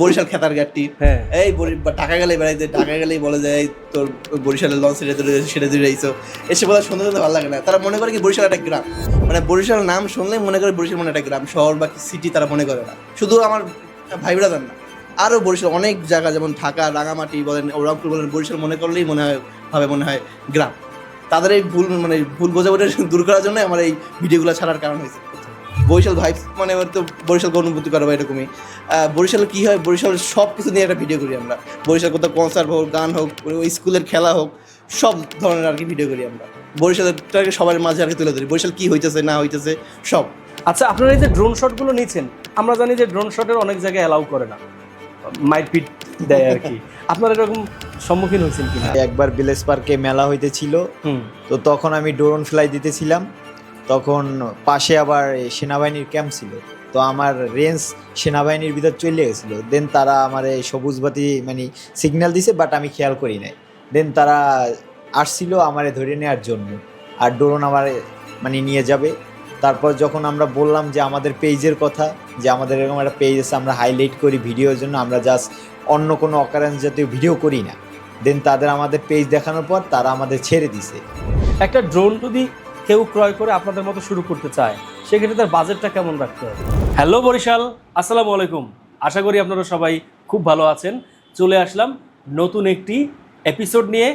বরিশাল খেতার গাট্টি হ্যাঁ। এই ঢাকা গেলে বেড়াইতে ঢাকা গেলেই বলে যে এই তোর বরিশালের লঞ্চ সেটা তুলে সেটা এসে বলা শুনতে শুনতে ভালো লাগে না। তারা মনে করে কি বরিশাল একটা গ্রাম। মানে বরিশাল নাম শুনলেই মনে করে বরিশাল মানে একটা গ্রাম শহর বা সিটি তারা মনে করে না। শুধু আমার ভাইবরা ব্রাদার না। আরও বরিশাল অনেক জায়গা যেমন ঢাকা রাঙামাটি বলেন ও রংপুর বলেন বরিশাল মনে করলেই মনে হয় ভাবে মনে হয় গ্রাম। তাদের এই ভুল মানে ভুল বোঝাবুঝি দূর করার জন্য আমার এই ভিডিওগুলো ছাড়ার কারণ হয়েছে। বরিশাল ভাইবস মানে তো বরিশালকে অনুভূতি করা বা এরকমই। আহ, বরিশালে কী হয় বরিশাল সব কিছু নিয়ে একটা ভিডিও করি আমরা। বরিশাল কোথাও কনসার্ট হোক গান হোক স্কুলের খেলা হোক সব ধরনের আর কি ভিডিও করি আমরা। বরিশালটাকে সবার মাঝে আর কি তুলে ধরি। বরিশাল কী হইতেছে না হইতেছে সব। আচ্ছা আপনারা এই যে ড্রোন শটগুলো নিচ্ছেন আমরা জানি যে ড্রোন শটের অনেক জায়গায় অ্যালাউ করে না। মাইটপিট দেয় আর কি। আপনারা এরকম সম্মুখীন হয়েছেন কিনা? একবার ভিলেজ পার্কে মেলা হইতেছিল। হুম। তো তখন আমি ড্রোন ফ্লাই দিতেছিলাম। তখন পাশে আবার সেনাবাহিনীর ক্যাম্প ছিল। তো আমার রেঞ্জ সেনাবাহিনীর ভিতর চলে গেছিল। দেন তারা আমার সবুজ বাতি মানে সিগন্যাল দিছে বাট আমি খেয়াল করি নাই। দেন তারা আসছিল আমারে ধরে নেওয়ার জন্য। আর ড্রোন আমার মানে নিয়ে যাবে। তারপর যখন আমরা বললাম যে আমাদের পেজের কথা, যে আমাদের এরকম একটা পেজ আছে, আমরা হাইলাইট করি ভিডিওর জন্য, আমরা জাস্ট অন্য কোনো অকারেন্স জাতীয় ভিডিও করি না। দেন তাদের আমাদের পেজ দেখানোর পর তারা আমাদের ছেড়ে দিছে। একটা ড্রোন যদি কেউ ক্রয় করে আপনাদের মতো শুরু করতে চায়, সেক্ষেত্রে তার বাজেটটা কেমন রাখতে হবে? হ্যালো বরিশাল, আসসালামু আলাইকুম। আশা করি আপনারা সবাই খুব ভালো আছেন। চলে আসলাম নতুন একটি এপিসোড নিয়ে।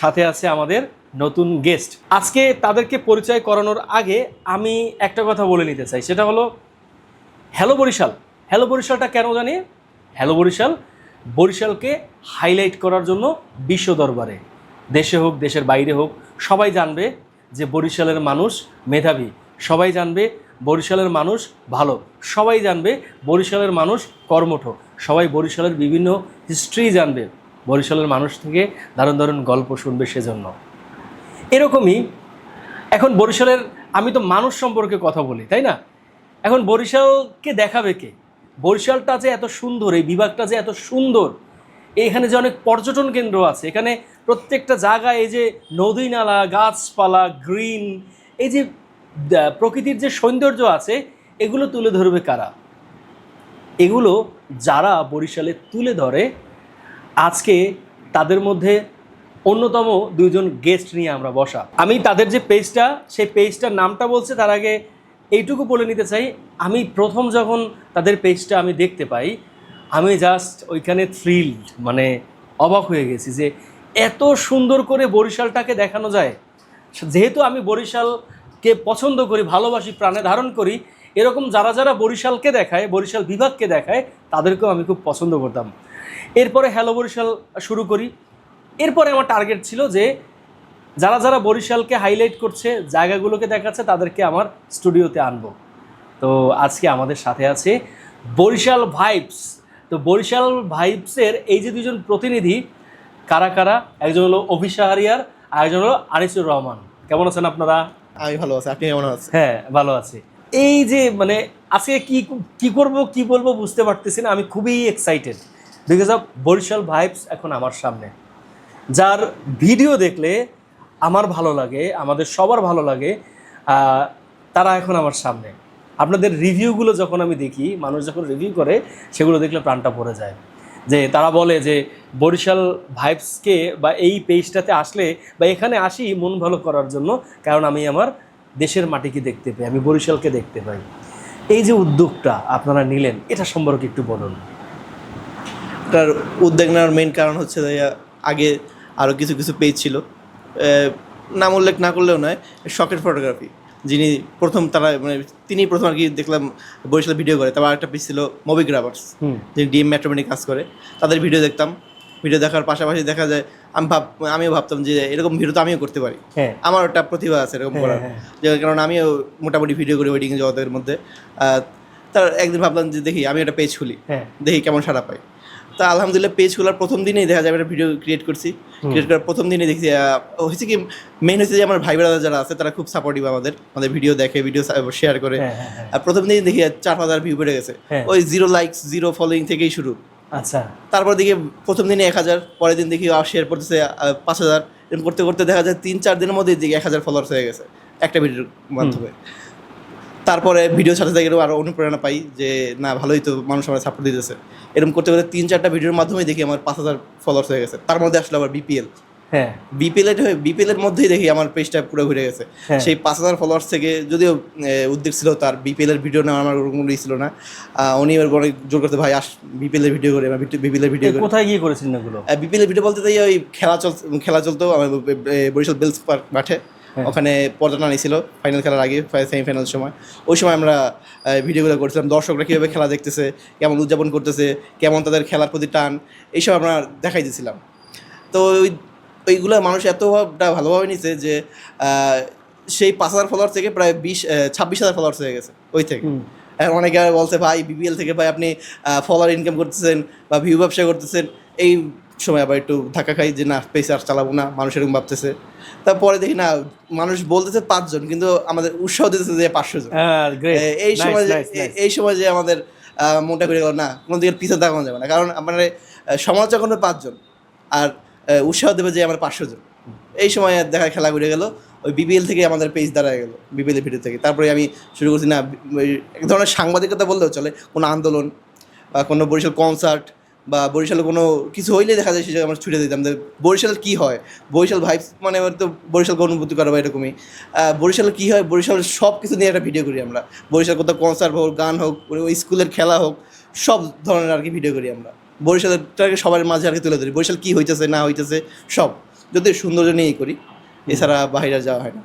সাথে আছে আমাদের নতুন গেস্ট আজকে তাদেরকে পরিচয় করানোর আগে আমি একটা কথা বলে নিতে চাই। সেটা হলো, হ্যালো বরিশাল। হ্যালো বরিশালটা কেন জানি? হ্যালো বরিশাল, বরিশালকে হাইলাইট করার জন্য বিশ্ব দরবারে। দেশে হোক, দেশের বাইরে হোক, সবাই জানবে যে বরিশালের মানুষ মেধাবী। সবাই জানবে বরিশালের মানুষ ভালো। সবাই জানবে বরিশালের মানুষ কর্মঠ। সবাই বরিশালের বিভিন্ন হিস্ট্রি জানবে। বরিশালের মানুষ থেকে দারুণ দারুণ গল্প শুনবে সেজন্য। এরকমই এখন বরিশালের, আমি তো মানুষ সম্পর্কে কথা বলি, তাই না? এখন বরিশালকে দেখাবে কে? বরিশালটা যে এত সুন্দর, এই বিভাগটা যে এত সুন্দর এখানে যে অনেক পর্যটন কেন্দ্র আছে, এখানে প্রত্যেকটা জায়গায় এই যে নদী নালা, গাছপালা গ্রিন এই যে প্রকৃতির যে সৌন্দর্য আছে, এগুলো তুলে ধরবে কারা? এগুলো যারা বরিশালে তুলে ধরে, আজকে তাদের মধ্যে অন্যতম দুজন গেস্ট নিয়ে আমরা বসা। আমি তাদের যে পেজটা সেই পেজটার নামটা বলছে, তার আগে এইটুকু বলে নিতে চাই। আমি প্রথম যখন তাদের পেজটা আমি দেখতে পাই, আমি জাস্ট ওইখানে থ্রিল্ড মানে অবাক হয়ে গেছি যে এত সুন্দর করে বরিশালটাকে দেখানো যায়। যেহেতু আমি বরিশালকে পছন্দ করি, ভালোবাসি, প্রাণে ধারণ করি, এরকম যারা যারা বরিশালকে দেখায়, বরিশাল বিভাগকে দেখায়, তাদেরকেও আমি খুব পছন্দ করতাম। এরপরে হ্যালো বরিশাল শুরু করি। এরপরে আমার টার্গেট ছিল যে, যারা যারা বরিশালকে হাইলাইট করছে, জায়গাগুলোকে দেখাচ্ছে, তাদেরকে আমার স্টুডিওতে আনব। তো আজকে আমাদের সাথে আছে বরিশাল ভাইবস তো বরিশাল ভাইবসের এই যে দুজন প্রতিনিধি কারা কারা? একজন হলো অভিশাহারিয়ার আর একজন হলো আনিসুর রহমান। কেমন আছেন আপনারা? আমি ভালো আছি আপনি কেমন আছেন? হ্যাঁ ভালো আছি। এই যে মানে আজকে কি কি করব কি বলব বুঝতে পারতেছি না আমি খুবই excited because of Barishal vibes এখন আমার সামনে। যার ভিডিও দেখলে আমার ভালো লাগে আমাদের সবার ভালো লাগে তারা এখন আমার সামনে। আপনাদের রিভিউগুলো যখন আমি দেখি মানুষ যখন রিভিউ করে সেগুলো দেখলে প্রাণটা পড়ে যায়। যে তারা বলে যে বরিশাল ভাইবসকে বা এই পেজটাতে আসলে বা এখানে আসি মন ভালো করার জন্য, কারণ আমি আমার দেশের মাটিকে দেখতে পাই, আমি বরিশালকে দেখতে পাই। এই যে উদ্যোগটা আপনারা নিলেন, এটা সম্পর্কে একটু বলুন। তার উদ্যোগ নেওয়ার মেন কারণ হচ্ছে আগে আরও কিছু কিছু পেজ ছিল। নাম উল্লেখ না করলেও নয়, শখের ফটোগ্রাফি যিনি প্রথম তারা মানে তিনি প্রথম আর কি দেখলাম বরিশালে ভিডিও করে। তারপর একটা পেজ ছিল হুম। যিনি ডিএম মেট্রোমেনি কাজ করে। তাদের ভিডিও দেখতাম। ভিডিও দেখার পাশাপাশি দেখা যায় আমি ভাব আমিও ভাবতাম যে এরকম ভিডিও তো আমিও করতে পারি। হ্যাঁ। আমার একটা প্রতিভা আছে এরকম করার। হ্যাঁ, যে কারণ আমিও মোটামুটি ভিডিও করি ওয়েডিং জগতের মধ্যে। তার একদিন ভাবলাম যে দেখি আমি একটা পেজ খুলি। হ্যাঁ। দেখি কেমন সারা পাই। তা আলহামদুলিল্লাহ পেজ খোলার প্রথম দিনেই দেখা যাবে একটা ভিডিও ক্রিয়েট করছি। ক্রিয়েট করার প্রথম দিনে দেখছি হয়েছে কি মেইন হচ্ছে যে আমার ভাই ব্রাদার যারা আছে তারা খুব সাপোর্টিভ আমাদের আমাদের ভিডিও দেখে ভিডিও শেয়ার করে। হ্যাঁ হ্যাঁ হ্যাঁ। আর প্রথম দিনই দেখি চার হাজার ভিউ বেড়ে গেছে। ওই জিরো লাইকস জিরো ফলোয়িং থেকেই শুরু। আচ্ছা। তারপর দেখি প্রথম দিনে এক হাজার পরের দিন দেখি শেয়ার করতেছে পাঁচ হাজার। করতে করতে দেখা যায় তিন চার দিনের মধ্যে দেখি এক হাজার ফলোয়ার্স হয়ে গেছে একটা ভিডিওর মাধ্যমে। তারপরে ভিডিও সাথে সাথে আরও অনুপ্রেরণা পাই যে না ভালোই তো মানুষ আমার সাপোর্ট দিতেছে। এরকম করতে করতে তিন চারটা ভিডিওর মাধ্যমে দেখি আমার পাঁচ হাজার ফলোয়ার্স হয়ে গেছে। তার মধ্যে আসলে আবার বিপিএল হ্যাঁ। বিপিএল এর বিপিএল এর মধ্যেই দেখি আমার পেজটা পুরো ঘুরে গেছে। হ্যাঁ। সেই পাঁচ হাজার ফলোয়ার্স থেকে যদিও উদ্যোগ ছিল তার বিপিএল এর ভিডিও নেওয়ার আমার ওরকম ছিল না। উনি এবার অনেক জোর করতে ভাই আস বিপিএল এর ভিডিও করে বিপিএল এর ভিডিও করে। কোথায় গিয়ে করেছেন এগুলো? বিপিএল এর ভিডিও বলতে তাই ওই খেলা চল খেলা চলতো আমার বরিশাল বেলস পার্ক মাঠে। ওখানে পর্দা টানিছিল ফাইনাল খেলার আগে সেমিফাইনাল সময়। ওই সময় আমরা ভিডিওগুলো করছিলাম দর্শকরা কীভাবে খেলা দেখতেছে কেমন উদযাপন করতেছে কেমন তাদের খেলার প্রতি টান এইসব আমরা দেখাই দিয়েছিলাম তো ওই ওইগুলো মানুষ এতটা ভালোভাবে নিছে যে সেই পাঁচ হাজার ফলোয়ার থেকে প্রায় বিশ ছাব্বিশ হাজার ফলোয়ার্স হয়ে গেছে ওই থেকে। অনেকে বলছে ভাই বিপিএল থেকে ভাই আপনি ফলোয়ার ইনকাম করতেছেন বা ভিউ ব্যবসা করতেছেন। এই সময় আবার একটু ধাক্কা খাই যে না পেসে আর চালাবো না। মানুষ এরকম ভাবতেছে। তারপরে দেখি না মানুষ বলতেছে পাঁচজন কিন্তু আমাদের উৎসাহ দিতেছে যে পাঁচশো জন। হ্যাঁ এই সময় যে- এই সময় যে আমাদের মনটা করে গেল না কোনো দিকে পিছিয়ে তাকানো যাবে না। কারণ আমার সমালোচক করবে পাঁচজন আর উৎসাহ দেবে যে আমার পাঁচশো জন। এই সময় দেখা খেলা ঘুরে গেল ওই বিপিএল থেকে আমাদের পেজ দাঁড়ায় গেল বিপিএল ভিডিও থেকে। তারপরে আমি শুরু করছি না এক ধরনের সাংবাদিকতা বললেও চলে কোনো আন্দোলন বা কোনো বরিশাল কনসার্ট বা বরিশালে কোনো কিছু হইলে দেখা যায় সেটা আমরা ছুটে দিতাম যে বরিশাল কী হয়? বরিশাল ভাইবস মানে তো বরিশালকে অনুভূতি করা বা এরকমই। বরিশালে কী হয়? বরিশাল সব কিছু নিয়ে একটা ভিডিও করি আমরা। বরিশাল কোথাও কনসার্ট হোক গান হোক ওই স্কুলের খেলা হোক সব ধরনের আর কি ভিডিও করি আমরা। বরিশালটাকে সবার মাঝে আর কি তুলে ধরি। বরিশাল কী হইতেছে না হইতেছে সব। যদি সৌন্দর্য নিয়েই করি এছাড়া বাইরে যাওয়া হয় না।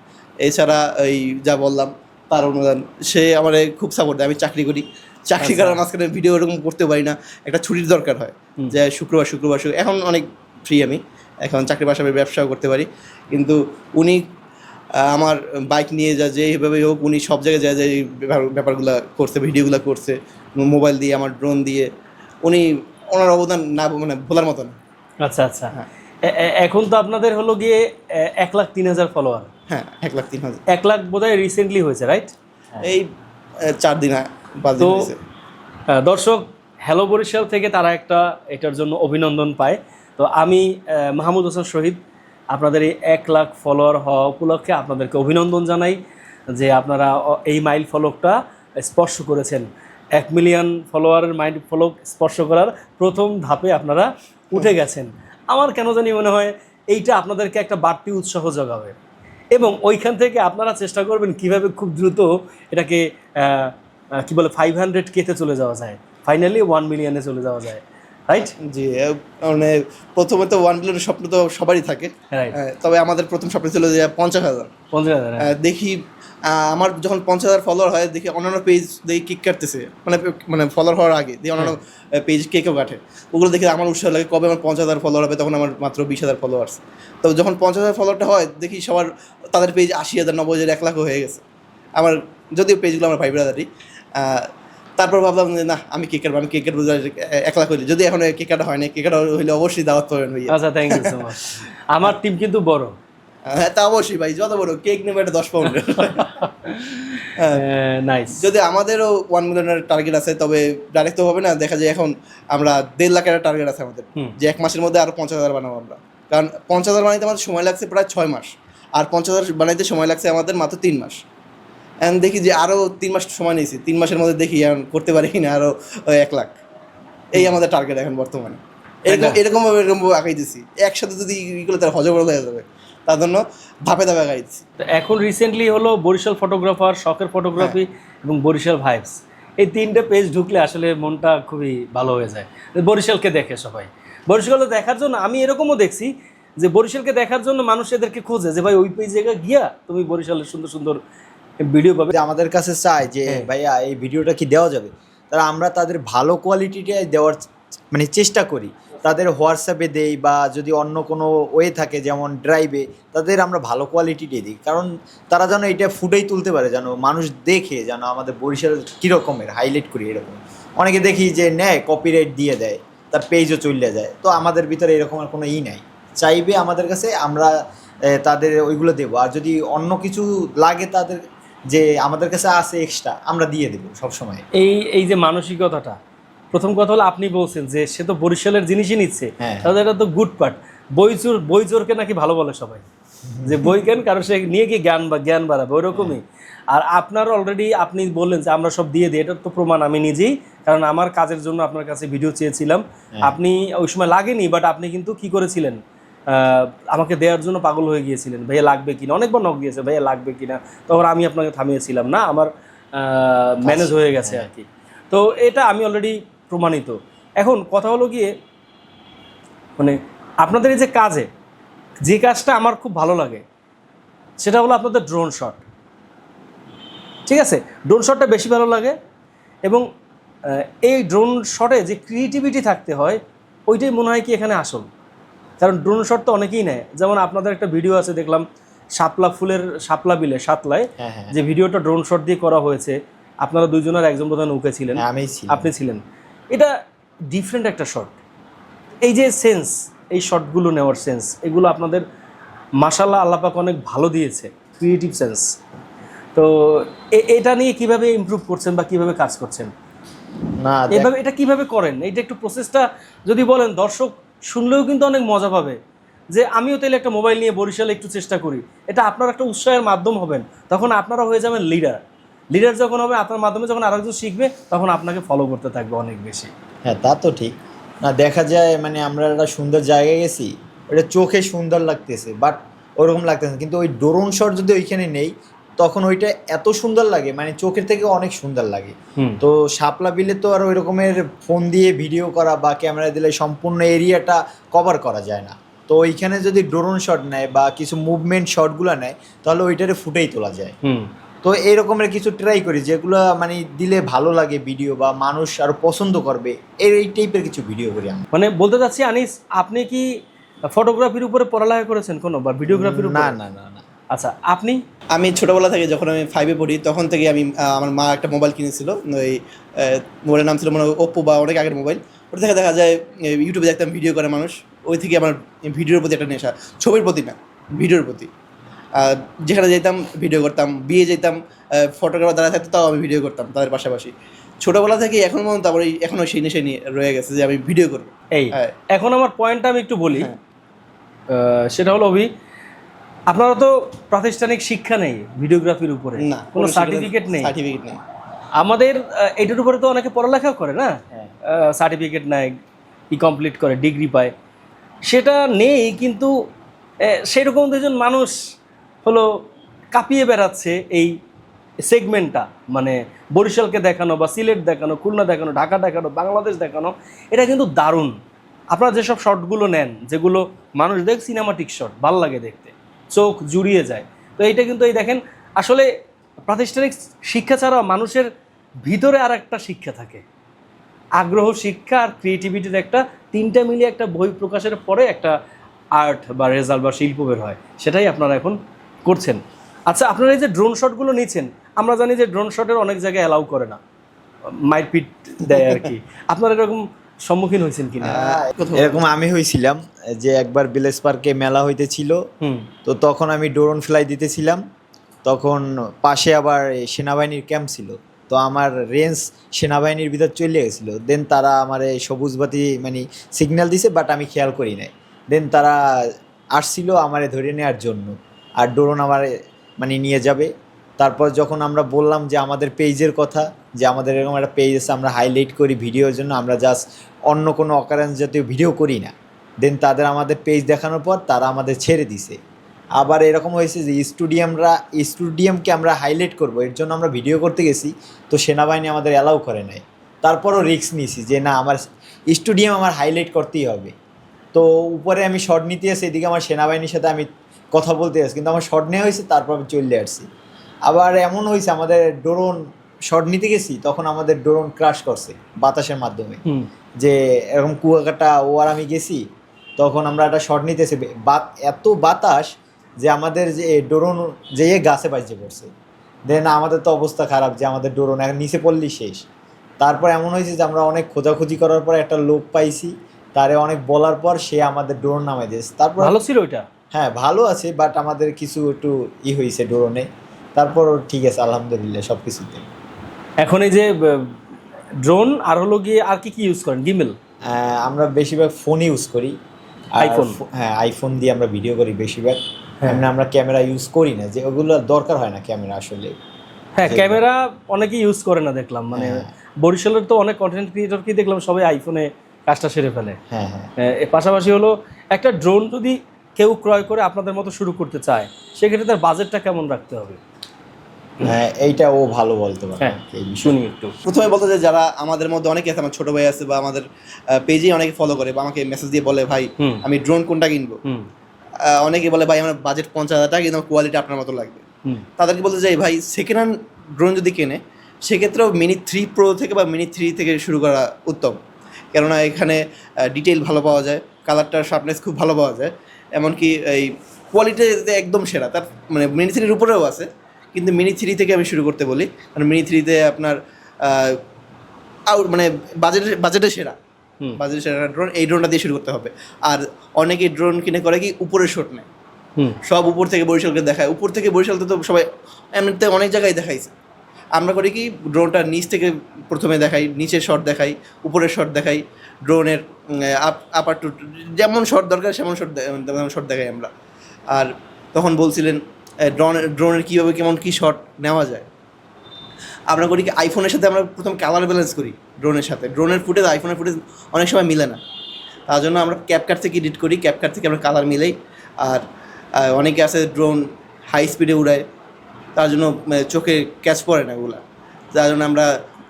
এছাড়া এই যা বললাম তার অনুদান সে আমার খুব সাপোর্ট দেয়। আমি চাকরি করি। চাকরি আচ্ছা। করার মাঝখানে ভিডিও এরকম করতে পারি না। একটা ছুটির দরকার হয়। যে শুক্রবার শুক্রবার শুক্র- এখন অনেক ফ্রি আমি। এখন চাকরি পাশাপাশি ব্যবসাও করতে পারি। কিন্তু উনি আমার বাইক নিয়ে যা যেভাবে হোক উনি সব জায়গায় যা যায় ব্যাপারগুলো করছে ভিডিওগুলো করছে। মোবাইল দিয়ে আমার ড্রোন দিয়ে। উনি ওনার অবদান না মানে ভোলার মতো না। আচ্ছা আচ্ছা। হ্যাঁ। এ- এখন তো আপনাদের হলো গিয়ে এক লাখ তিন হাজার ফলোয়ার হ্যাঁ এক লাখ তিন হাজার। এক লাখ বোধহয় রিসেন্টলি হয়েছে রাইট এই চার দিন তো দর্শক হ্যালো বরিশাল থেকে তারা একটা এটার জন্য অভিনন্দন পায়। তো আমি মাহমুদ হোসেন শহীদ আপনাদের এই এক লাখ ফলোয়ার হওয়া উপলক্ষে আপনাদেরকে অভিনন্দন জানাই যে আপনারা এই মাইল ফলকটা স্পর্শ করেছেন। এক মিলিয়ন ফলোয়ারের মাইল ফলক স্পর্শ করার প্রথম ধাপে আপনারা উঠে গেছেন। আমার কেন জানি মনে হয় এইটা আপনাদেরকে একটা বাড়তি উৎসাহ যোগাবে। এবং ওইখান থেকে আপনারা চেষ্টা করবেন কীভাবে খুব দ্রুত এটাকে কি বলে ফাইভ হান্ড্রেড কেতে চলে যাওয়া যায়। ফাইনালি ওয়ান মিলিয়নে চলে যাওয়া যায়। রাইট জি মানে প্রথমে তো ওয়ান বিলিয়নের স্বপ্ন তো সবারই থাকে। তবে আমাদের প্রথম স্বপ্ন ছিল যে পঞ্চাশ হাজার। পঞ্চাশ হাজার হ্যাঁ। দেখি আমার যখন পঞ্চাশ হাজার ফলোয়ার হয় দেখি অন্যান্য পেজ দেখি কিক কাটতেছে। মানে মানে ফলোয়ার হওয়ার আগে দেখি অন্যান্য পেজ কেকেও কাটে। ওগুলো দেখে আমার উৎসাহ লাগে কবে আমার পঞ্চাশ হাজার ফলোয়ার হবে তখন আমার মাত্র বিশ হাজার ফলোয়ার্স তো যখন পঞ্চাশ হাজার ফলোয়ারটা হয় দেখি সবার তাদের পেজ আশি হাজার নব্বই হাজার এক লাখও হয়ে গেছে। আমার যদিও পেজগুলো আমার ভাই ব্রাদারই তারপর ভাবলাম যে না আমি কেক কাটবো আমি কেক কাটবো এক লাখ হইলে যদি এখন কেক কাটা হয় না কেক কাটা হইলে অবশ্যই দাওয়াত পাবেন ভাইয়া। আচ্ছা থ্যাংক ইউ সো মাচ আমার টিম কিন্তু বড়। হ্যাঁ তা অবশ্যই ভাই যত বড় কেক নেবে একটা দশ পাউন্ডের নাইস যদি আমাদেরও ওয়ান মিলিয়নের টার্গেট আছে তবে ডাইরেক্ট তো হবে না দেখা যায় এখন আমরা দেড় লাখের টার্গেট আছে আমাদের। যে এক মাসের মধ্যে আরও পঞ্চাশ হাজার বানাবো আমরা। কারণ পঞ্চাশ হাজার বানাইতে আমাদের সময় লাগছে প্রায় ছয় মাস। আর পঞ্চাশ হাজার বানাইতে সময় লাগছে আমাদের মাত্র তিন মাস। এখন দেখি যে আরও তিন মাস সময় নিয়েছি। তিন মাসের মধ্যে দেখি এখন করতে পারি কিনা আরও এক লাখ। এই আমাদের টার্গেট এখন বর্তমানে। এরকম এরকমভাবে এরকম ভাবে এরকম দিছি একসাথে যদি ইগুলো তার হজবরল হয়ে যাবে। তার জন্য ধাপে ধাপে দিচ্ছি এখন রিসেন্টলি হলো বরিশাল ফটোগ্রাফার শখের ফটোগ্রাফি এবং বরিশাল ভাইবস এই তিনটে পেজ ঢুকলে আসলে মনটা খুবই ভালো হয়ে যায়। বরিশালকে দেখে সবাই। বরিশালকে দেখার জন্য আমি এরকমও দেখছি যে বরিশালকে দেখার জন্য মানুষ এদেরকে খোঁজে যে ভাই ওই পেজে গিয়া তুমি বরিশালের সুন্দর সুন্দর ভিডিও পাবে। যে আমাদের কাছে চায় যে হ্যাঁ। ভাইয়া এই ভিডিওটা কি দেওয়া যাবে? তারা আমরা তাদের ভালো কোয়ালিটিটাই দেওয়ার মানে চেষ্টা করি। তাদের হোয়াটসঅ্যাপে দেই বা যদি অন্য কোনো ওয়ে থাকে যেমন ড্রাইভে তাদের আমরা ভালো কোয়ালিটিটাই দিই। কারণ তারা যেন এটা ফুটেই তুলতে পারে যেন মানুষ দেখে যেন আমাদের বরিশাল কীরকমের হাইলাইট করি এরকম। অনেকে দেখি যে নেয় কপিরাইট দিয়ে দেয় তার পেজও চলে যায়। তো আমাদের ভিতরে এরকমের কোনো ই নাই। চাইবে আমাদের কাছে আমরা তাদের ওইগুলো দেবো। আর যদি অন্য কিছু লাগে তাদের যে আমাদের কাছে আছে এক্সট্রা আমরা দিয়ে দেবো সবসময়। এই এই যে মানসিকতাটা প্রথম কথা হলো আপনি বলছেন যে সে তো বরিশালের জিনিসই নিচ্ছে হ্যাঁ। তাহলে এটা তো গুড পার্ট বই চোর বই চোরকে নাকি ভালো বলে সবাই। যে বই কেন কারণ সে নিয়ে কি জ্ঞান বা জ্ঞান বাড়াবে ওরকমই আর আপনার অলরেডি আপনি বললেন যে আমরা সব দিয়ে দিই এটার তো প্রমাণ আমি নিজেই কারণ আমার কাজের জন্য আপনার কাছে ভিডিও চেয়েছিলাম। হ্যাঁ। আপনি ওই সময় লাগেনি বাট আপনি কিন্তু কি করেছিলেন? আমাকে দেওয়ার জন্য পাগল হয়ে গিয়েছিলেন ভাইয়া লাগবে কিনা অনেকবার নক দিয়েছে ভাইয়া লাগবে কিনা তখন আমি আপনাকে থামিয়েছিলাম না আমার ম্যানেজ হয়ে গেছে আর কি। তো এটা আমি অলরেডি প্রমাণিত। এখন কথা হলো গিয়ে মানে আপনাদের এই যে কাজে যে কাজটা আমার খুব ভালো লাগে সেটা হলো আপনাদের ড্রোন শট ঠিক আছে? ড্রোন শটটা বেশি ভালো লাগে এবং এই ড্রোন শটে যে ক্রিয়েটিভিটি থাকতে হয় ওইটাই মনে হয় কি এখানে আসল। কারণ ড্রোন শট তো অনেকেই নেয়। যেমন আপনাদের একটা ভিডিও আছে দেখলাম শাপলা ফুলের শাপলা বিলে সাতলায় হ্যাঁ হ্যাঁ। যে ভিডিওটা ড্রোন শট দিয়ে করা হয়েছে আপনারা দুইজনের একজন প্রধান নৌকে ছিলেন। হ্যাঁ, ছিলাম। আপনি ছিলেন। এটা ডিফারেন্ট একটা শট এই যে সেন্স এই শটগুলো নেওয়ার সেন্স এগুলো আপনাদের মাসাল্লাহ আল্লাপাক অনেক ভালো দিয়েছে ক্রিয়েটিভ সেন্স তো এটা নিয়ে কীভাবে ইমপ্রুভ করছেন বা কীভাবে কাজ করছেন? না এভাবে এটা কীভাবে করেন? এইটা একটু প্রসেসটা যদি বলেন দর্শক শুনলেও কিন্তু অনেক মজা পাবে। যে আমিও তাহলে একটা মোবাইল নিয়ে বরিশালে একটু চেষ্টা করি। এটা আপনার একটা উৎসাহের মাধ্যম হবেন। তখন আপনারা হয়ে যাবেন লিডার লিডার যখন হবে, আপনার মাধ্যমে যখন আরেকজন শিখবে, তখন আপনাকে ফলো করতে থাকবে অনেক বেশি। হ্যাঁ তা তো ঠিক। না, দেখা যায় মানে আমরা একটা সুন্দর জায়গায় গেছি ওটা চোখে সুন্দর লাগতেছে বাট ওরকম লাগতেছে কিন্তু ওই ড্রোন শট যদি ওইখানে নেই তখন ওইটা এত সুন্দর লাগে মানে চোখের থেকে অনেক সুন্দর লাগে। তো শাপলা বিলে তো আর ওই রকমের ফোন দিয়ে ভিডিও করা বা ক্যামেরা দিলে সম্পূর্ণ এরিয়াটা কভার করা যায় না। তো ওইখানে যদি ড্রোন শট নেয় বা কিছু মুভমেন্ট শটগুলো নেয় তাহলে ওইটারে ফুটেই তোলা যায়। হুম। তো এই রকমের কিছু ট্রাই করি যেগুলো মানে দিলে ভালো লাগে ভিডিও বা মানুষ আরও পছন্দ করবে এই এই টাইপের কিছু ভিডিও করি আমি। মানে বলতে চাচ্ছি আনিস আপনি কি ফটোগ্রাফির উপরে পড়ালেখা করেছেন কোনো বা ভিডিওগ্রাফির না না না না। আচ্ছা আপনি? আমি ছোটোবেলা থেকে যখন আমি ফাইভে পড়ি তখন থেকে আমি আমার মা একটা মোবাইল কিনেছিল ওই মোবাইলের নাম ছিল মনে ওপ্পো বা অনেক আগের মোবাইল ওটা থেকে দেখা যায় ইউটিউবে দেখতাম ভিডিও করে মানুষ ওই থেকে আমার ভিডিওর প্রতি একটা নেশা ছবির প্রতি না ভিডিওর প্রতি। যেখানে যেতাম ভিডিও করতাম বিয়ে যেতাম ফটোগ্রাফার দ্বারা থাকতো তাও আমি ভিডিও করতাম তাদের পাশাপাশি। ছোটোবেলা থেকে এখন পর্যন্ত আবার এখনও সেই নেশে নিয়ে রয়ে গেছে যে আমি ভিডিও করব। এই হ্যাঁ। এখন আমার পয়েন্টটা আমি একটু বলি। হ্যাঁ। সেটা হলো অভি আপনারা তো প্রাতিষ্ঠানিক শিক্ষা নেই ভিডিওগ্রাফির উপরে। না কোনো সার্টিফিকেট নেই। সার্টিফিকেট নেই। আমাদের এটার উপরে তো অনেকে পড়ালেখাও করে না? হ্যাঁ। সার্টিফিকেট নেয় ই কমপ্লিট করে ডিগ্রি পায়। সেটা নেই কিন্তু সেরকম দুজন মানুষ হলো কাঁপিয়ে বেড়াচ্ছে এই সেগমেন্টটা। মানে বরিশালকে দেখানো বা সিলেট দেখানো খুলনা দেখানো ঢাকা দেখানো বাংলাদেশ দেখানো এটা কিন্তু দারুণ। আপনারা যেসব শটগুলো নেন যেগুলো মানুষ দেখ সিনেমাটিক শট ভালো লাগে দেখতে। চোখ জুড়িয়ে যায়। তো এইটা কিন্তু এই দেখেন, আসলে প্রাতিষ্ঠানিক শিক্ষা ছাড়া মানুষের ভিতরে আর একটা শিক্ষা থাকে। আগ্রহ, শিক্ষা আর ক্রিয়েটিভিটির একটা, তিনটা মিলিয়ে একটা বই প্রকাশের পরে একটা আর্ট বা রেজাল্ট বা শিল্প বের হয়। সেটাই আপনারা এখন করছেন। আচ্ছা আপনারা এই যে ড্রোন শটগুলো নিচ্ছেন, আমরা জানি যে ড্রোন শটের অনেক জায়গায় অ্যালাউ করে না। মাইটপিট দেয় আর কি। আপনারা এরকম সম্মুখীন হয়েছেন কিনা? এরকম আমি হয়েছিলাম যে একবার বিলেস পার্কে মেলা হইতেছিল। তো তখন আমি ড্রোন ফ্লাই দিতেছিলাম। তখন পাশে আবার সেনাবাহিনীর ক্যাম্প ছিল। তো আমার রেঞ্জ সেনাবাহিনীর ভিতর চলে গেছিল। দেন তারা আমার এই সবুজ বাতি মানে সিগন্যাল দিছে বাট আমি খেয়াল করি নাই। দেন তারা আসছিল আমারে ধরে নেওয়ার জন্য। আর ড্রোন আমার মানে নিয়ে যাবে। তারপর যখন আমরা বললাম যে আমাদের পেজের কথা যে আমাদের এরকম একটা পেজ আছে, আমরা হাইলাইট করি ভিডিওর জন্য, আমরা জাস্ট অন্য কোনো অকারেন্স জাতীয় ভিডিও করি না। দেন তাদের আমাদের পেজ দেখানোর পর তারা আমাদের ছেড়ে দিছে। আবার এরকম হয়েছে যে স্টুডিয়ামরা স্টুডিয়ামকে আমরা হাইলাইট করব, এর জন্য আমরা ভিডিও করতে গেছি, তো সেনাবাহিনী আমাদের অ্যালাউ করে নাই। তারপরও রিস্ক নিয়েছি যে না, আমার স্টুডিয়াম আমার হাইলাইট করতেই হবে। তো উপরে আমি শর্ট নিতে আসি এদিকে আমার সেনাবাহিনীর সাথে আমি কথা বলতে আসি কিন্তু আমার শর্ট নেওয়া হয়েছে, তারপর আমি চলে আসছি। আবার এমন হয়েছে, আমাদের ড্রোন শর্ট নিতে গেছি তখন আমাদের ড্রোন ক্রাশ করছে বাতাসের মাধ্যমে। যে এরকম কুয়াকাটা ও আর আমি গেছি তখন আমরা একটা শট নিতেছি। বাত এত বাতাস যে আমাদের যে ড্রোন যেয়ে গাছে বাজে পড়ছে। দেন আমাদের তো অবস্থা খারাপ যে আমাদের ড্রোন এখন নিচে পড়লি শেষ। তারপর এমন হয়েছে যে আমরা অনেক খোঁজাখুঁজি করার পর একটা লোক পাইছি তারে অনেক বলার পর সে আমাদের ড্রোন নামাই দিয়েছে। তারপর ভালো ছিল ওইটা? হ্যাঁ ভালো আছে বাট আমাদের কিছু একটু ই হয়েছে ড্রোনে তারপর ঠিক আছে আলহামদুলিল্লাহ সব কিছুতে এখন এই যে ড্রোন আর হলো গিয়ে আর কি কি ইউজ করেন? গিমেল আমরা বেশিরভাগ ফোন ইউজ করি। আইফোন হ্যাঁ আইফোন দিয়ে আমরা ভিডিও করি বেশিরভাগ। হ্যাঁ। এমনি আমরা ক্যামেরা ইউজ করি না যে ওগুলো দরকার হয় না ক্যামেরা আসলে। হ্যাঁ ক্যামেরা অনেকে ইউজ করে না দেখলাম। মানে হ্যাঁ। বরিশালের তো অনেক কন্টেন্ট ক্রিয়েটরকে দেখলাম সবাই আইফোনে কাজটা সেরে ফেলে। হ্যাঁ হ্যাঁ। পাশাপাশি হলো একটা ড্রোন যদি কেউ ক্রয় করে আপনাদের মতো শুরু করতে চায় সেক্ষেত্রে তার বাজেটটা কেমন রাখতে হবে? এইটা ও ভালো বলতে পারে। হ্যাঁ। শুনি একটু। প্রথমে বলতে যে যারা আমাদের মধ্যে অনেকে আছে আমার ছোট ভাই আছে বা আমাদের পেজেই অনেকে ফলো করে বা আমাকে মেসেজ দিয়ে বলে ভাই আমি ড্রোন কোনটা কিনবো? অনেকে বলে ভাই আমার বাজেট পঞ্চাশ হাজার টাকা কিন্তু কোয়ালিটি আপনার মতো লাগবে। তাদেরকে বলতে চাই ভাই সেকেন্ড হ্যান্ড ড্রোন যদি কেনে সেক্ষেত্রেও মিনি থ্রি প্রো থেকে বা মিনি থ্রি থেকে শুরু করা উত্তম। কেননা এখানে ডিটেল ভালো পাওয়া যায় কালারটার শার্পনেস খুব ভালো পাওয়া যায়। এমনকি এই কোয়ালিটিতে একদম সেরা। তার মানে মিনি থ্রির উপরেও আছে। কিন্তু মিনি থ্রি থেকে আমি শুরু করতে বলি। কারণ মিনি থ্রিতে আপনার আউট মানে বাজেটের বাজেটে সেরা। বাজেটে সেরা ড্রোন এই ড্রোনটা দিয়ে শুরু করতে হবে। আর অনেকে ড্রোন কিনে করে কি উপরের শট নেয়। হুম। সব উপর থেকে বরিশালকে দেখায়। উপর থেকে বরিশালতে তো সবাই এমনিতে অনেক জায়গায় দেখাইছে। আমরা করি কি ড্রোনটা নিচ থেকে প্রথমে দেখাই নিচের শট দেখাই উপরের শট দেখাই ড্রোনের আপ আপার টু যেমন শট দরকার সেমন শট তেমন শট দেখাই আমরা। আর তখন বলছিলেন ড্রোনের ড্রোনের কীভাবে কেমন কী শট নেওয়া যায়? আমরা করি কি আইফোনের সাথে আমরা প্রথম কালার ব্যালেন্স করি ড্রোনের সাথে। ড্রোনের ফুটেজ আইফোনের ফুটেজ অনেক সময় মিলে না। তার জন্য আমরা ক্যাপকাট থেকে এডিট করি ক্যাপকাট থেকে আমরা কালার মিলাই। আর অনেকে আছে ড্রোন হাই স্পিডে উড়ায়, তার জন্য চোখে ক্যাচ পড়ে না ওগুলা তার জন্য আমরা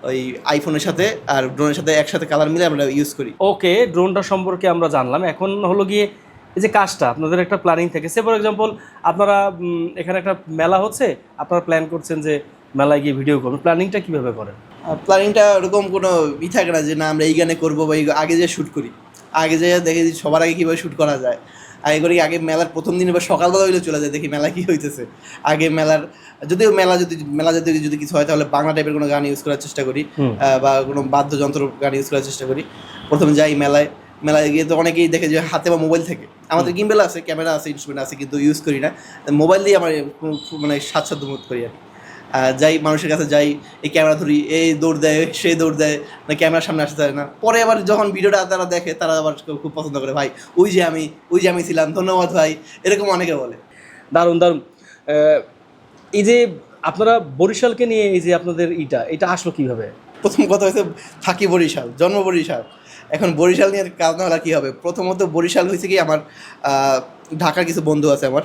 ওই আইফোনের সাথে আর ড্রোনের সাথে একসাথে কালার মিলে আমরা ইউজ করি। ওকে ড্রোনটা সম্পর্কে আমরা জানলাম। এখন হলো গিয়ে এই যে কাজটা আপনাদের একটা প্ল্যানিং থাকে। সে ফর এক্সাম্পল আপনারা এখানে একটা মেলা হচ্ছে আপনারা প্ল্যান করছেন যে মেলায় গিয়ে ভিডিও করবেন। প্ল্যানিংটা কীভাবে করেন? প্ল্যানিংটা ওরকম কোনো ই থাকে না যে না আমরা এই গানে করব বা এই আগে যে শ্যুট করি। আগে যে দেখে যে সবার আগে কীভাবে শ্যুট করা যায়। আগে করি আগে মেলার প্রথম দিন বা সকালবেলা হইলে চলে যায় দেখি মেলা কী হইতেছে। আগে মেলার যদিও মেলা যদি মেলা যদি যদি কিছু হয় তাহলে বাংলা টাইপের কোনো গান ইউজ করার চেষ্টা করি বা কোনো বাদ্যযন্ত্র গান ইউজ করার চেষ্টা করি। প্রথমে যাই মেলায় মেলায় গিয়ে তো অনেকেই দেখে যে হাতে বা মোবাইল থেকে। আমাদের গিম্বেল আছে ক্যামেরা আছে ইনস্ট্রুমেন্ট আছে কিন্তু ইউজ করি না। মোবাইল দিয়ে আমার মানে স্বাচ্ছন্দ্য বোধ করি আর যাই মানুষের কাছে যাই এই ক্যামেরা ধরি এই দৌড় দেয় সে দৌড় দেয় না ক্যামেরার সামনে আসতে পারে না। পরে আবার যখন ভিডিওটা তারা দেখে তারা আবার খুব- খুব পছন্দ করে ভাই ওই যে আমি ওই যে আমি ছিলাম ধন্যবাদ ভাই এরকম অনেকে বলে। দারুণ দারুণ। এই যে আপনারা বরিশালকে নিয়ে এই যে আপনাদের ইটা এটা আসলো কীভাবে? প্রথম কথা হচ্ছে থাকি বরিশাল জন্ম বরিশাল। এখন বরিশাল নিয়ে কাজ না হলে কী হবে? প্রথমত বরিশাল হয়েছে কি আমার ঢাকার কিছু বন্ধু আছে আমার।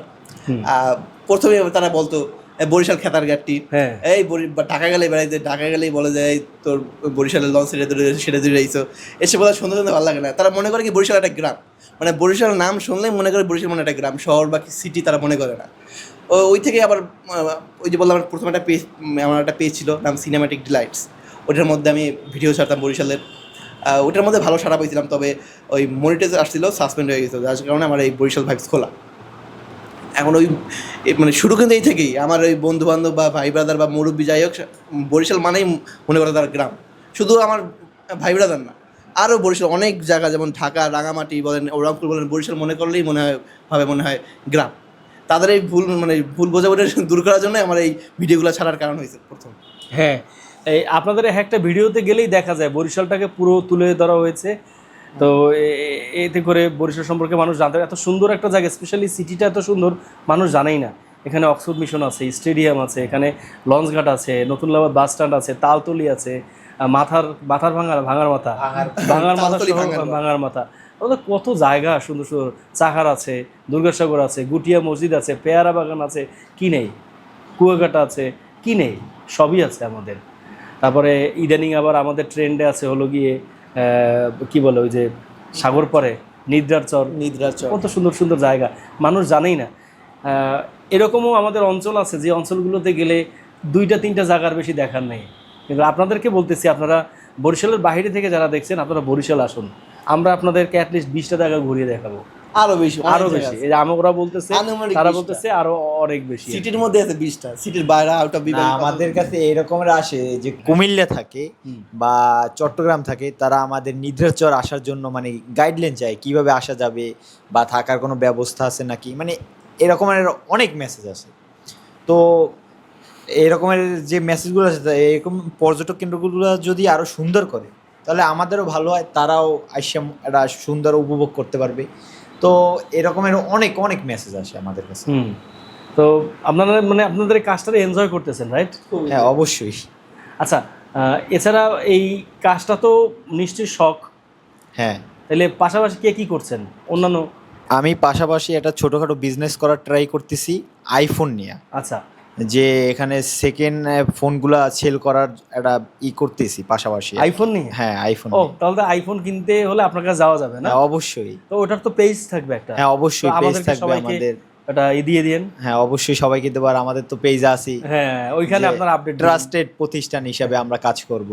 প্রথমে তারা বলতো "এ, বরিশাল খেতার গাড়টি হ্যাঁ। এই ঢাকা গেলে বেড়াইতে ঢাকা গেলেই বলে যে এই তোর বরিশালের লঞ্চ সেটা ধরে সেটা ধরে আইসো এসে বলা শুনতে শুনতে ভালো লাগে না। তারা মনে করে কি বরিশাল একটা গ্রাম। মানে বরিশাল নাম শুনলেই মনে করে বরিশাল মানে একটা গ্রাম শহর বা সিটি তারা মনে করে না। ও ওই থেকে আবার ওই যে বললাম প্রথমে একটা পেজ আমার একটা পেজ ছিল নাম সিনেমাটিক ডিলাইটস ওটার মধ্যে আমি ভিডিও ছাড়তাম বরিশালের। ওটার মধ্যে ভালো সারা পাইছিলাম, তবে ওই মনিটাইজ আসছিল সাসপেন্ড হয়ে গেছিল যার কারণে আমার এই বরিশাল ভাইবস খোলা। এখন ওই মানে শুরু কিন্তু এই থেকেই। আমার ওই বন্ধু বান্ধব বা ভাই ব্রাদার বা মুরব্বী যাই হোক, বরিশাল মানেই মনে করে তার গ্রাম। শুধু আমার ভাই ব্রাদার না, আরও বরিশাল অনেক জায়গা, যেমন ঢাকা, রাঙামাটি বলেন, ওরামপুর বলেন, বরিশাল মনে করলেই মনে হয়, ভাবে মনে হয় গ্রাম। তাদের এই ভুল মানে ভুল বোঝাবুঝি দূর করার জন্য আমার এই ভিডিওগুলো ছাড়ার কারণ হয়েছে প্রথম। হ্যাঁ এই আপনাদের একটা ভিডিওতে গেলেই দেখা যায় বরিশালটাকে পুরো তুলে ধরা হয়েছে। তো এতে করে বরিশাল সম্পর্কে মানুষ জানতে এত সুন্দর একটা জায়গা স্পেশালি সিটিটা এত সুন্দর মানুষ জানেই না। এখানে অক্সফোর্ড মিশন আছে স্টেডিয়াম আছে এখানে লঞ্চঘাট আছে নতুন নতুনলাবাদ বাস স্ট্যান্ড আছে তালতলি আছে মাথার মাথার ভাঙার ভাঙার মাথা। ভাঙার মাথা ভাঙার মাথা। ভাঙার মাথা। ওদের কত জায়গা সুন্দর সুন্দর। চাহার আছে দুর্গাসাগর আছে গুটিয়া মসজিদ আছে পেয়ারা বাগান আছে কি নেই? কুয়াকাটা আছে কি নেই? সবই আছে আমাদের। তারপরে ইদানিং আবার আমাদের ট্রেন্ডে আছে হলো গিয়ে কি বলে ওই যে সাগর পরে নিদ্রার চর। নিদ্রা চর। কত সুন্দর সুন্দর জায়গা মানুষ জানেই না। এরকমও আমাদের অঞ্চল আছে যে অঞ্চলগুলোতে গেলে দুইটা তিনটা জায়গার বেশি দেখার নেই। কিন্তু আপনাদেরকে বলতেছি আপনারা বরিশালের বাইরে থেকে যারা দেখছেন আপনারা বরিশাল আসুন। আমরা আপনাদেরকে অ্যাটলিস্ট বিশটা জায়গা ঘুরিয়ে দেখাবো। আরও বেশি আরও বেশি। এই যে আমরা বলতেছে তারা বলতেছে আরও অনেক বেশি সিটির মধ্যে আছে বিশটা সিটির বাইরে আউট অফ আমাদের কাছে এরকমের আসে যে কুমিল্লা থাকে বা চট্টগ্রাম থাকে তারা আমাদের নিদ্রাচর আসার জন্য মানে গাইডলাইন চায় কীভাবে আসা যাবে বা থাকার কোনো ব্যবস্থা আছে নাকি। মানে এরকমের অনেক মেসেজ আছে। তো এরকমের যে মেসেজগুলো আছে এরকম পর্যটক কেন্দ্রগুলো যদি আরও সুন্দর করে তাহলে আমাদেরও ভালো হয় তারাও আইসা একটা সুন্দর উপভোগ করতে পারবে। তো এরকমের অনেক অনেক মেসেজ আসে আমাদের কাছে। হুম। তো আপনারা মানে আপনাদের এই কাজটা এনজয় করতেছেন রাইট হ্যাঁ অবশ্যই। আচ্ছা এছাড়া এই কাজটা তো নিশ্চয়ই শখ। হ্যাঁ। তাহলে পাশাপাশি কে কি করছেন? অন্যান্য? আমি পাশাপাশি একটা ছোটোখাটো বিজনেস করার ট্রাই করতেছি আইফোন নিয়ে। আচ্ছা। যে এখানে সেকেন্ড ফোনগুলো সেল করার একটা ই করতেছি পাশাপাশি আইফোন নিয়ে? হ্যাঁ আইফোন ও তাহলে তো আইফোন কিনতে হলে আপনার কাছে যাওয়া যাবে না? হ্যাঁ অবশ্যই। তো ওটার তো পেজ থাকবে একটা। হ্যাঁ অবশ্যই পেজ থাকবে আমাদের। এটা দিয়ে দিন হ্যাঁ অবশ্যই সবাইকে দেবো। আর আমাদের তো পেজ আছে। হ্যাঁ ওইখানে আপনার আপডেট ট্রাস্টেড প্রতিষ্ঠান হিসাবে আমরা কাজ করব।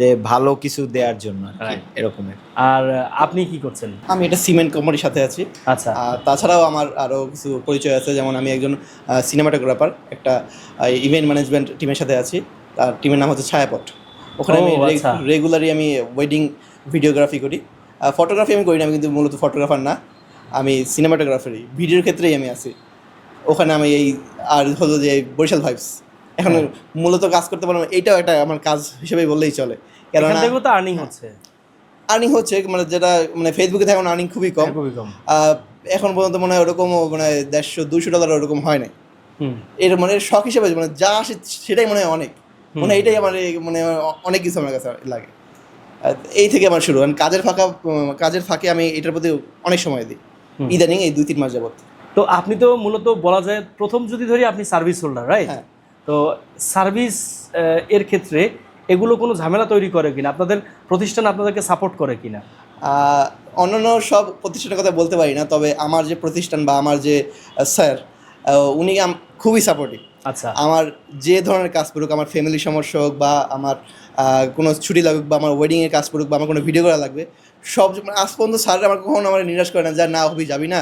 যে ভালো কিছু দেওয়ার জন্য আর. এরকমের। আর আপনি কি করছেন? আমি এটা সিমেন্ট কোম্পানির সাথে আছি। আচ্ছা। আর তাছাড়াও আমার আরও কিছু পরিচয় আছে। যেমন আমি একজন সিনেমাটোগ্রাফার একটা ইভেন্ট ম্যানেজমেন্ট টিমের সাথে আছি। তার টিমের নাম হচ্ছে ছায়াপট ওখানে আমি আচ্ছা। রেগুলারই আমি ওয়েডিং ভিডিওগ্রাফি করি। ফটোগ্রাফি আমি করি না আমি কিন্তু মূলত ফটোগ্রাফার না। আমি সিনেমাটোগ্রাফারি ভিডিওর ক্ষেত্রেই আমি আছি। ওখানে আমি এই আর হলো যে বরিশাল ভাইবস এখন হ্যাঁ। মূলত কাজ করতে পারলাম এইটাও একটা আমার কাজ হিসেবে বললেই চলে। তো আর্নিং হচ্ছে। আর্নিং হচ্ছে মানে যেটা মানে ফেসবুকে এখন আর্নিং খুবই কম। খুবই কম। এখন পর্যন্ত মনে হয় ওরকম মানে দেড়শো দুশো ডলার ওরকম হয় না এর মানে শখ হিসেবে মানে যা আসে সেটাই মনে হয় অনেক। মানে এটাই আমার মানে অনেক কিছু আমার কাছে লাগে। এই থেকে আমার শুরু। কারণ কাজের ফাঁকা কাজের ফাঁকে আমি এটার প্রতি অনেক সময় দিই। ইদানিং এই দুই তিন মাস যাবত। তো আপনি তো মূলত বলা যায় প্রথম যদি ধরি আপনি সার্ভিস হোল্ডার রাইট। তো সার্ভিস এর ক্ষেত্রে এগুলো কোনো ঝামেলা তৈরি করে কিনা? আপনাদের প্রতিষ্ঠান আপনাদেরকে সাপোর্ট করে কিনা? অন্যান্য সব প্রতিষ্ঠানের কথা বলতে পারি না তবে আমার যে প্রতিষ্ঠান বা আমার যে স্যার উনি খুবই সাপোর্টিভ আচ্ছা। আমার যে ধরনের কাজ করুক আমার ফ্যামিলি সমস্যা হোক বা আমার কোনো ছুটি লাগুক বা আমার ওয়েডিংয়ের কাজ করুক বা আমার কোনো ভিডিও করা লাগবে সব মানে আজ পর্যন্ত স্যার আমার কখনো আমার নিরাশ করে না যা না হবি যাবি না?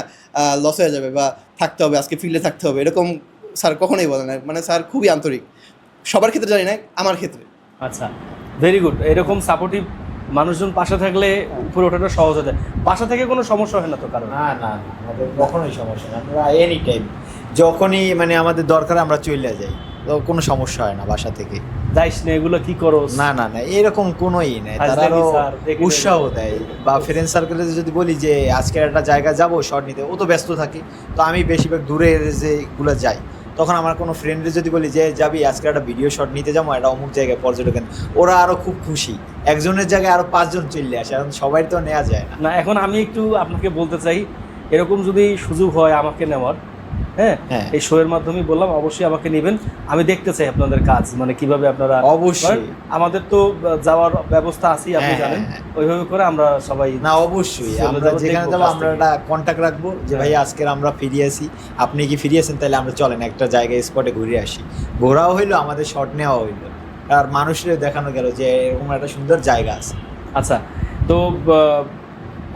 লস হয়ে যাবে বা থাকতে হবে আজকে ফিল্ডে থাকতে হবে। এরকম স্যার কখনোই বলে না। মানে স্যার খুবই আন্তরিক। সবার ক্ষেত্রে জানি না আমার ক্ষেত্রে। আচ্ছা ভেরি গুড এরকম সাপোর্টিভ মানুষজন পাশে থাকলে উপরে ওঠাটা সহজ হয়ে যায়। বাসা থেকে কোনো সমস্যা হয় না তো কারণ না না আমাদের কখনোই সমস্যা না। আমরা এনি টাইম যখনই মানে আমাদের দরকার আমরা চলে যাই। কোনো সমস্যা হয় না বাসা থেকে। যাইস না এগুলো কি করো না না না এরকম কোনোই নেই। তারা আরও উৎসাহ দেয়। বা ফ্রেন্ড সার্কেলে যদি বলি যে আজকে একটা জায়গা যাব শর্ট নিতে ও তো ব্যস্ত থাকে। তো আমি বেশিরভাগ দূরের যেগুলো যাই তখন আমার কোনো ফ্রেন্ডে যদি বলি যে যাবি আজকে একটা ভিডিও শট নিতে যাব একটা অমুক জায়গায় পর্যটকের। ওরা আরও খুব খুশি। একজনের জায়গায় আরও পাঁচজন চলে আসে এখন সবাই তো নেওয়া যায় না। না এখন আমি একটু আপনাকে বলতে চাই এরকম যদি সুযোগ হয় আমাকে নেওয়ার হ্যাঁ? হ্যাঁ। এই শো এর মাধ্যমে বললাম অবশ্যই আমাকে নেবেন। আমি দেখতে চাই আপনাদের কাজ মানে কীভাবে আপনারা অবশ্যই। আমাদের তো যাওয়ার ব্যবস্থা আছেই আপনি হ্যাঁ, জানেন। হ্যাঁ, ওইভাবে করে আমরা সবাই না অবশ্যই। আমরা যেখানে যাব আমরা একটা কন্ট্যাক্ট রাখব যে ভাই। আজকের আমরা ফিরে আসি। আপনি কি ফিরে আসেন? তাহলে আমরা চলেন একটা জায়গায় স্পটে ঘুরে আসি। ঘোরাও হইল আমাদের শট নেওয়া হইল। আর মানুষের দেখানো গেল যে এরকম একটা সুন্দর জায়গা আছে। আচ্ছা তো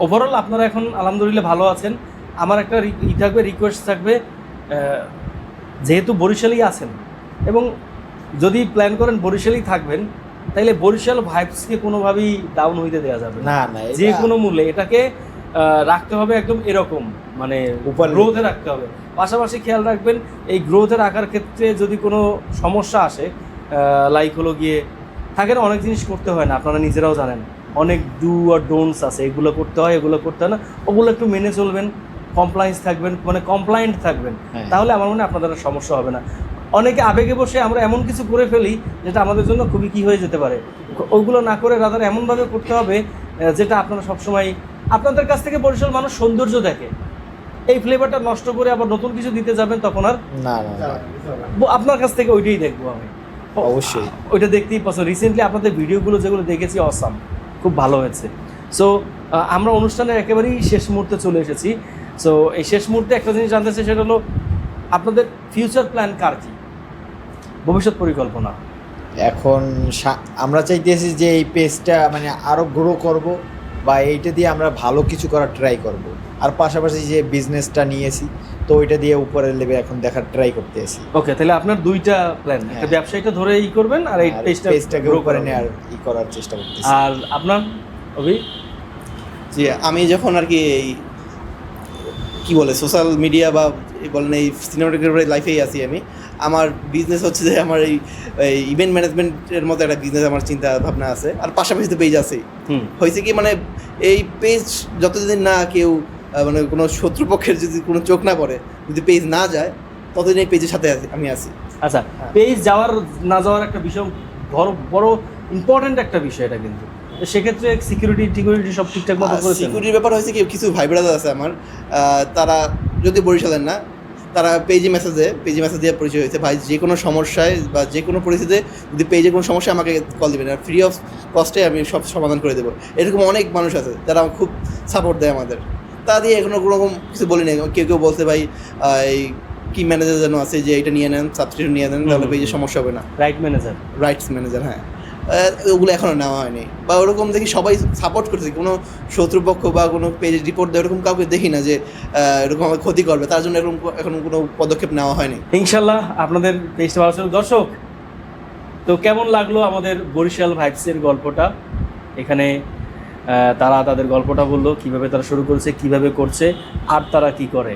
ওভারঅল আপনারা এখন আলহামদুলিল্লাহ ভালো আছেন। আমার একটা ই থাকবে রিকোয়েস্ট থাকবে যেহেতু বরিশালেই আছেন এবং যদি প্ল্যান করেন বরিশালেই থাকবেন তাইলে বরিশাল ভাইবসকে কোনোভাবেই ডাউন হইতে দেওয়া যাবে না। না যে কোনো মূল্যে এটাকে রাখতে হবে একদম এরকম মানে গ্রোথে রাখতে হবে। পাশাপাশি খেয়াল রাখবেন এই গ্রোথে রাখার ক্ষেত্রে যদি কোনো সমস্যা আসে লাইক হলো গিয়ে থাকে না অনেক জিনিস করতে হয় না আপনারা নিজেরাও জানেন। অনেক ডু আর ডোন্টস আছে এগুলো করতে হয় এগুলো করতে হয় না ওগুলো একটু মেনে চলবেন। কমপ্লায়েন্স থাকবেন মানে কমপ্লায়েন্ট থাকবেন হ্যাঁ। তাহলে আমার মনে আপনাদের সমস্যা হবে না। অনেকে আবেগে বসে আমরা এমন কিছু করে ফেলি যেটা আমাদের জন্য খুবই কী হয়ে যেতে পারে। ওগুলো না করে রাদার এমনভাবে করতে হবে যেটা আপনারা সবসময় আপনাদের কাছ থেকে বরিশাল মানুষ সৌন্দর্য দেখে। এই ফ্লেভারটা নষ্ট করে আবার নতুন কিছু দিতে যাবেন তখন আর না আপনার কাছ থেকে ওইটাই দেখব আমি। অবশ্যই। ওইটা দেখতেই পছন্দ রিসেন্টলি আপনাদের ভিডিওগুলো যেগুলো দেখেছি অসাম খুব ভালো হয়েছে। সো আমরা অনুষ্ঠানের একেবারেই শেষ মুহূর্তে চলে এসেছি। সো এই শেষ মুহূর্তে একটা জিনিস জানতে চাই সেটা হলো আপনাদের ফিউচার প্ল্যান কার কি? ভবিষ্যৎ পরিকল্পনা। এখন সা- আমরা চাইতেছি যে এই পেজটা মানে আরও গ্রো করব বা এইটা দিয়ে আমরা ভালো কিছু করার ট্রাই করব। আর পাশাপাশি যে বিজনেসটা নিয়েছি তো ওইটা দিয়ে উপরের লেভে এখন দেখার ট্রাই করতে আছি ওকে তাহলে আপনার দুইটা প্ল্যান একটা হ্যাঁ। ব্যবসায়ীটা ধরে ই করবেন আর এই পেজটা পেজটা গ্রো করে নেওয়ার ই করার চেষ্টা করতেছি। আর আপনার অভি? যে আমি যখন আর কি এই কি বলে সোশ্যাল মিডিয়া বা বলেন এই সিনেমাটোগ্রাফারি লাইফেই আছি আমি। আমার বিজনেস হচ্ছে যে আমার এই ইভেন্ট ম্যানেজমেন্টের মতো একটা বিজনেস আমার চিন্তা ভাবনা আছে। আর পাশাপাশি তো পেজ হুম। হয়েছে কি মানে এই পেজ যতদিন না কেউ মানে কোনো শত্রুপক্ষের যদি কোনো চোখ না পড়ে যদি পেজ না যায় ততদিন এই পেজের সাথে আছি- আমি আছি। আচ্ছা পেজ যাওয়ার না যাওয়ার একটা বিষয় বড় বড় ইম্পর্ট্যান্ট একটা বিষয় এটা কিন্তু। সেক্ষেত্রে সিকিউরিটি টিকিউরিটি সব ঠিকঠাক মতো করেছেন? সিকিউরিটির ব্যাপার হয়েছে কি কিছু ভাই ব্রাদার আছে আমার তারা যদি বরিশালের না তারা পেজে মেসেজ পেজে মেসেজ দিয়ে পরিচয় হয়েছে। ভাই যে কোনো সমস্যায় বা যে কোনো পরিস্থিতিতে যদি পেজে কোনো সমস্যা আমাকে কল দিবেন আর ফ্রি অফ কস্টে আমি সব সমাধান করে দেবো। এরকম অনেক মানুষ আছে যারা খুব সাপোর্ট দেয় আমাদের। তা দিয়ে এখনও কোনো রকম কিছু বলি না কেউ কেউ বলতে ভাই এই কি ম্যানেজার যেন আছে যে এটা নিয়ে নেন সাবস্ক্রিপশন নিয়ে নেন তাহলে পেজে সমস্যা হবে না। রাইট ম্যানেজার রাইটস ম্যানেজার হ্যাঁ। ওগুলো এখনও নেওয়া হয়নি। বা ওরকম দেখি সবাই সাপোর্ট করছে কোনো শত্রুপক্ষ বা কোনো পেজ রিপোর্ট দেয়, ওরকম কাউকে দেখি না যে এরকম আমার ক্ষতি করবে। তার জন্য এরকম এখন কোনো পদক্ষেপ নেওয়া হয়নি। ইনশাল্লাহ আপনাদের পেজটা ভালো ছিল। দর্শক, তো কেমন লাগল আমাদের বরিশাল ভাইবসের গল্পটা? এখানে তারা তাদের গল্পটা বলল, কীভাবে তারা শুরু করেছে, কীভাবে করছে, আর তারা কি করে?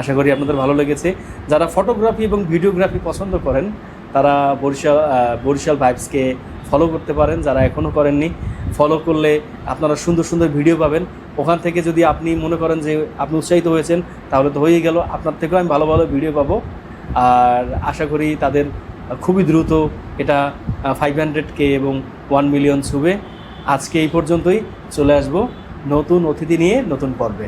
আশা করি আপনাদের ভালো লেগেছে। যারা ফটোগ্রাফি এবং ভিডিওগ্রাফি পছন্দ করেন, তারা বরিশাল বরিশাল ভাইবসকে ফলো করতে পারেন, যারা এখনও করেননি ফলো করলে আপনারা সুন্দর সুন্দর ভিডিও পাবেন। ওখান থেকে যদি আপনি মনে করেন যে আপনি উৎসাহিত হয়েছেন, তাহলে তো হয়েই গেল। আপনার থেকেও আমি ভালো ভালো ভিডিও পাবো। আর আশা করি তাদের খুবই দ্রুত এটা ফাইভ হান্ড্রেড কে এবং ওয়ান মিলিয়ন ছুবে। আজকে এই পর্যন্তই চলে আসব নতুন অতিথি নিয়ে নতুন পর্বে।